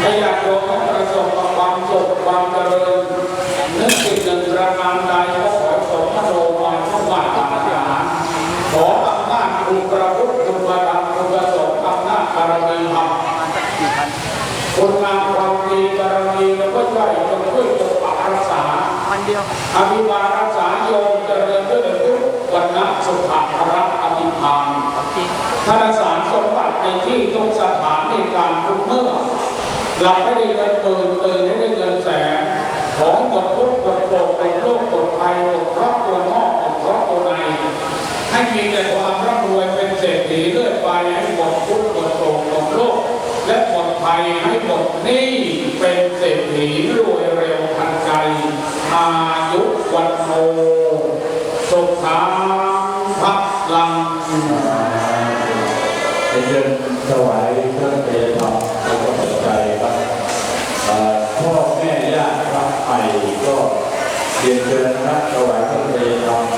ให้ญาติโยมประสบความสุขความเจริญนึกสิ่งหนึ่งประการใดก็ขอสมโนวาทุกบาทปาฏิหารย์ขออำนาจคุณพระพุทธคุณพระธรรมคุณพระสงฆ์อำนาจบารมีธรรมคุณงามความดีบารมีแล้วก็ช่วยจงช่วยปกปักรักษาวันเดียวอภิบาลรักษาโยมเจริญด้วยทุกวันนะสุขภาระอภิธานจริงธนสารสมบัติในที่ทุกสถานในการทุกเมื่อ หลับให้ได้เงินหมื่นตื่นให้ได้เงินแสนของหมดทุกข์หมดโศกหมดโรคหมดภัยหมดคราะห์ตัวนอกหมดคราะห์ตัวในให้มีแต่ความร่ำรวยเป็นเศรษฐีเลื่อยไปให้หมดทุกข์หมดโศกหมดโรคและหมดภัยให้หมดนี้เป็นเศรษฐีรวยเร็วทันใจอายุวันโนสุขังพัลังเป็นเชิญถวายเครื่อ นเชิญพระถวายพระเพลง